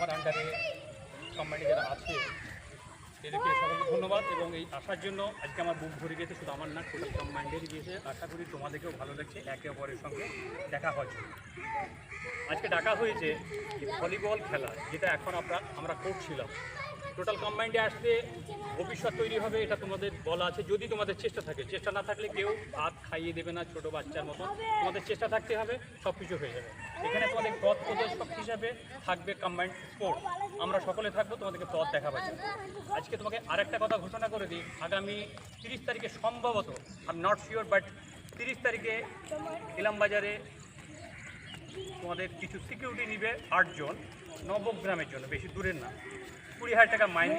আমার আন্ডারে কোম্পানি যারা আছে, এদেরকে সকলকে ধন্যবাদ এবং এই আসার জন্য আজকে আমার বুক ভরে গেছে, শুধু আমার না টোটাল কম্বাইন্ডের গিয়েছে। আশা করি তোমাদেরকেও ভালো লাগছে, একে অপরের সঙ্গে দেখা হয় আজকে ডাকা হয়েছে ভলিবল খেলা, যেটা এখন আমরা আমরা করছিলাম। টোটাল কম্বাইন্ডে আসলে ভবিষ্যৎ তৈরি হবে, এটা তোমাদের বলা আছে। যদি তোমাদের চেষ্টা থাকে, চেষ্টা না থাকলে কেউ ভাত খাইয়ে দেবে না ছোট বাচ্চার মতো। তোমাদের চেষ্টা থাকতে হবে সব কিছু হয়ে যাবে। এখানে তোমাদের পথ প্রদর্শক হিসাবে থাকবে কম্বাইন্ড স্পোর্ট আমরা সকলে থাকব, তোমাদেরকে পথ দেখাবো আজকে। তোমাকে আরেকটা কথা ঘোষণা করে দিই, আগামী তিরিশ তারিখে সম্ভবত আই নট শিওর বাট তিরিশ তারিখে ইলামবাজারে তোমাদের কিছু সিকিউরিটি নিবে আটজন, নবগ্রামের জন্য, বেশি দূরের না। কুড়ি হাজার টাকা মাইনে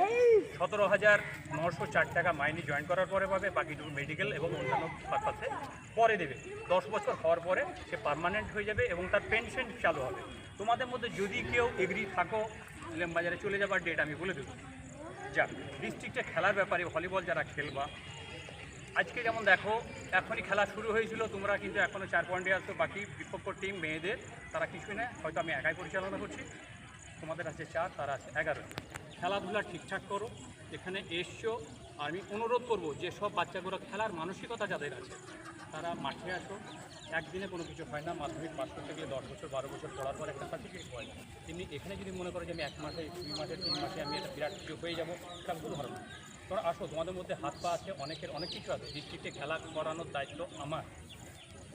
সতেরো হাজার নশো চার টাকা মাইনে জয়েন করার পরে পাবে বাকিটুকু মেডিকেল এবং অন্যান্য পারপাসে পরে দেবে। দশ বছর হওয়ার পরে সে পার্মানেন্ট হয়ে যাবে এবং তার পেনশন চালু হবে। তোমাদের মধ্যে যদি কেউ এগ্রি থাকো বাজারে চলে যাবার ডেট আমি বলে দেবো। যাক ডিস্ট্রিক্টে খেলার ব্যাপারে ভলিবল যারা খেলবা আজকে যেমন দেখো এখনই খেলা শুরু হয়েছিল তোমরা কিন্তু এখনও চার পয়েন্টে আছো বাকি বিপক্ষ টিম মেয়েদের তারা কিছুই না হয়তো আমি একাই পরিচালনা করছি। তোমাদের আছে চার তারা আছে এগারো খেলাধুলা ঠিকঠাক করো, এখানে এসছো, আমি অনুরোধ করব যে সব বাচ্চাগুলো খেলার মানসিকতা যাদের আছে, তারা মাঠে আসো। একদিনে কোনো কিছু হয় না, মাধ্যমিক পাস করতে গেলে দশ বছর, বারো বছর পড়ার পর একটা সার্টিফিকেট হয় না তেমনি এখানে যদি মনে করো যে আমি এক মাসে, দুই মাসে, তিন মাসে আমি একটা বিরাট কিছু হয়ে যাব, সেটা ভুল ধারণা তোমরা আসো, তোমাদের মধ্যে হাত পা আছে, অনেকের অনেক কিছু আছে। ডিস্ট্রিক্টে খেলা করানোর দায়িত্ব আমার।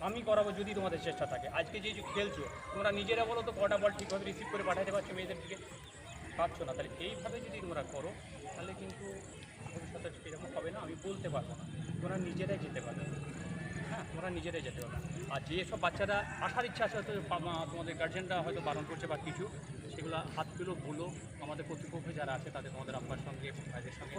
আমি করাবো যদি তোমাদের চেষ্টা থাকে। আজকে যে খেলছো, তোমরা নিজেরা বলো তো কটা বল ঠিকভাবে রিসিভ করে পাঠাতে পারছ মেয়েদের দিকে পারছ না, তাহলে এইভাবে যদি তোমরা করো, তাহলে কিন্তু ভবিষ্যতে এরকম হবে না, আমি বলতে পারব না। তোমরা নিজেরাই যেতে পারবে হ্যাঁ তোমরা নিজেরাই যেতে পারবে আর যেসব বাচ্চারা আসার ইচ্ছা আছে, হয়তো তোমাদের গার্জেনরা হয়তো বারণ করছে বা কিছু, সেগুলো হাত পেল বলো। আমাদের কর্তৃপক্ষ যারা আছে, তাদের তোমাদের আব্বার সঙ্গে, ভাইদের সঙ্গে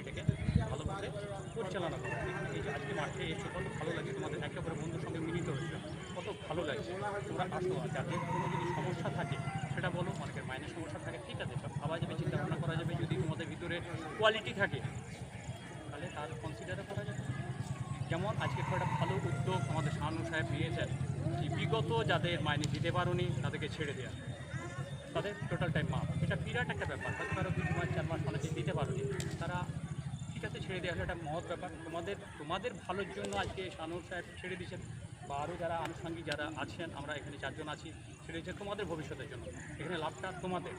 এটাকে ভালো করে পরিচালনা করো। এই যে আজকে মাঠে এসে কত ভালো লাগে তোমাদের একেবারে বন্ধুর সঙ্গে মিলিত হয়েছে। কত ভালো লাগছে। তোমরা আসো যাদের কোনো যদি সমস্যা থাকে, সেটা বলো, অনেকের মাইনের সমস্যা থাকে, ঠিক আছে, সব ভাবা যাবে চিন্তা ভাবনা করা যাবে, যদি তোমাদের ভিতরে কোয়ালিটি থাকে, তাহলে তার কনসিডারও করা যাবে। যেমন আজকে একটা ভালো উদ্যোগ আমাদের শাহানু সাহেব নিয়েছেন যে বিগত যাদের মাইনে দিতে পারোনি, তাদেরকে ছেড়ে দেওয়া তাদের টোটাল টাইম মাপ এটা বিরাট একটা ব্যাপার। হয়তো কারও দুই মাস, চার মাস অনেকে দিতে পারোনি। তারা ঠিক আছে, ছেড়ে দেওয়া হলো একটা মহৎ ব্যাপার। তোমাদের তোমাদের ভালোর জন্য আজকে শাহানুর সাহেব ছেড়ে দিয়েছেন। বা আরও যারা আনুষঙ্গিক যারা আছেন, আমরা এখানে চারজন আছি, সেটা হচ্ছে তোমাদের ভবিষ্যতের জন্য। এখানে লাভটা তোমাদের।